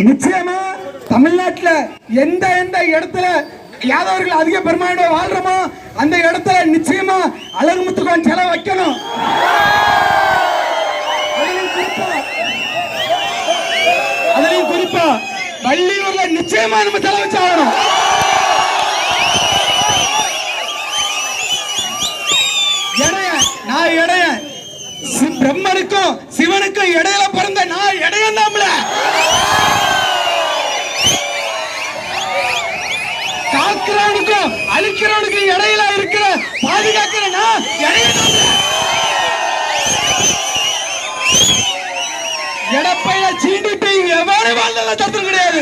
நிச்சயமா தமிழ்நாட்டுல எந்த எந்த இடத்துல யாதவர்கள் அதிக பெருமையோட வாழ்றோமோ அந்த இடத்துல நிச்சயமா அழகு முத்துக்கோன் செலவு வைக்கணும். அதுலயும் குறிப்பா வள்ளியூர்ல நிச்சயமா நம்ம செலவு வச்சாகணும். இடைய நான் இடைய பிரம்மனுக்கும் சிவனுக்கும் இடையில காக்கிறவனுக்கும் அழிக்கிறவனுக்கும் இடையில இருக்கிற பாதுகாக்கிற நான் எடப்பையில சீண்டிட்டு எவனு வாழ்ந்தத தத்துவம் கிடையாது.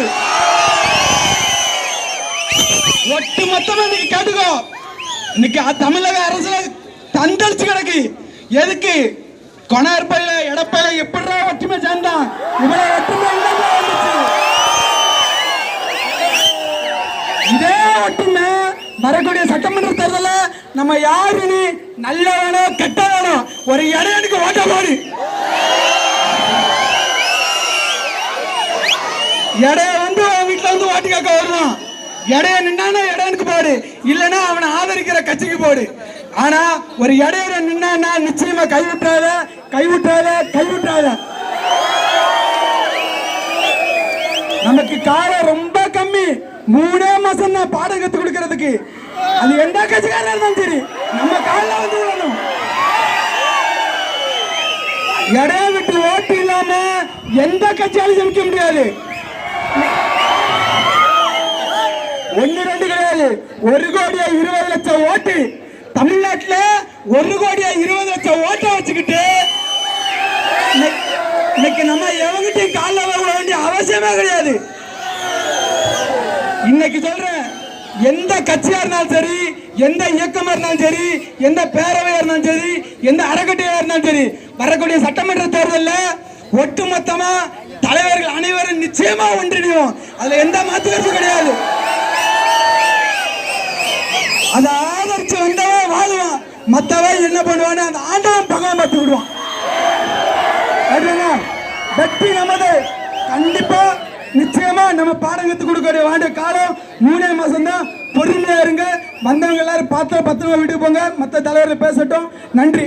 ஒட்டு மொத்தமா இன்னைக்கு கேட்டுக்கோ. இன்னைக்கு தமிழக அரசுல தந்தளிச்சு கிடக்கு. எதுக்கு? கொணார்பையில எடப்பையில எப்படிடா ஒற்றுமை சேர்ந்தான் இவ்வளவு ஒற்றுமை இல்லாம இதே மட்டுமே வரக்கூடிய சட்டமன்ற தேர்தல நம்ம யாருன்னு நல்லவனோ கெட்டவனோ? ஒரு இடையனுக்கு ஓட்ட போடு. இடைய வந்து அவன் வீட்டுல வந்து ஓட்டு கேட்க வருவான் இடைய நின்னானா இடையனுக்கு போடு. இல்லைன்னா அவனை ஆதரிக்கிற கட்சிக்கு போடு. ஆனா ஒரு இடையில நின்னா நிச்சயமா கைவிட்டாத கைவிட்டாத கைவிட்டாத நமக்கு காலம் ரொம்ப மூணே மாசம் தான் பாடம் கத்து கொடுக்கறதுக்கு. அது எந்த கட்சிக்காரா இருந்தாலும் சரி நம்ம காலில் வந்து விடணும் இடைய விட்டு ஓட்டு இல்லாம எந்த கட்சியாலும் ஜெயிக்க முடியாது. ஒன்னு ரெண்டு கிடையாது. ஒரு கோடியா இருபது லட்சம் ஓட்டு. தமிழ்நாட்டுல ஒரு கோடியா இருபது லட்சம் ஓட்டை வச்சுக்கிட்டு இன்னைக்கு- இன்னைக்கு நம்ம எவங்கிட்டையும் காலில் விட வேண்டிய அவசியமே கிடையாது. இன்னைக்கு சொல்றேன் எந்த கட்சியா இருந்தாலும் சரி எந்த இயக்கமா இருந்தாலும் சரி எந்த பேரவையா இருந்தாலும் சரி எந்த அறக்கட்டையா இருந்தாலும் சரி வரக்கூடிய சட்டமன்ற தேர்தலில் ஒட்டுமொத்தமா தலைவர்கள் அனைவரும் நிச்சயமா ஒன்றிணைவோம். அதுல எந்த மாற்று கிடையாது. அதை ஆதரிச்சு வந்தவன் வாழுவான். மத்தவன் என்ன பண்ணுவான்னு அந்த ஆண்டவன் பகவான் பார்த்து விடுவான். வெற்றி நமது. நிச்சயமா நம்ம பாடம் கத்து கொடுக்கக்கூடிய வேண்டிய காலம் மூணே மாசம் தான் பொறுமையா இருங்க. வந்தவங்க எல்லாரும் பார்த்து பத்திரமா வீட்டுக்கு போங்க. மற்ற தலைவர்கள் பேசட்டும். நன்றி.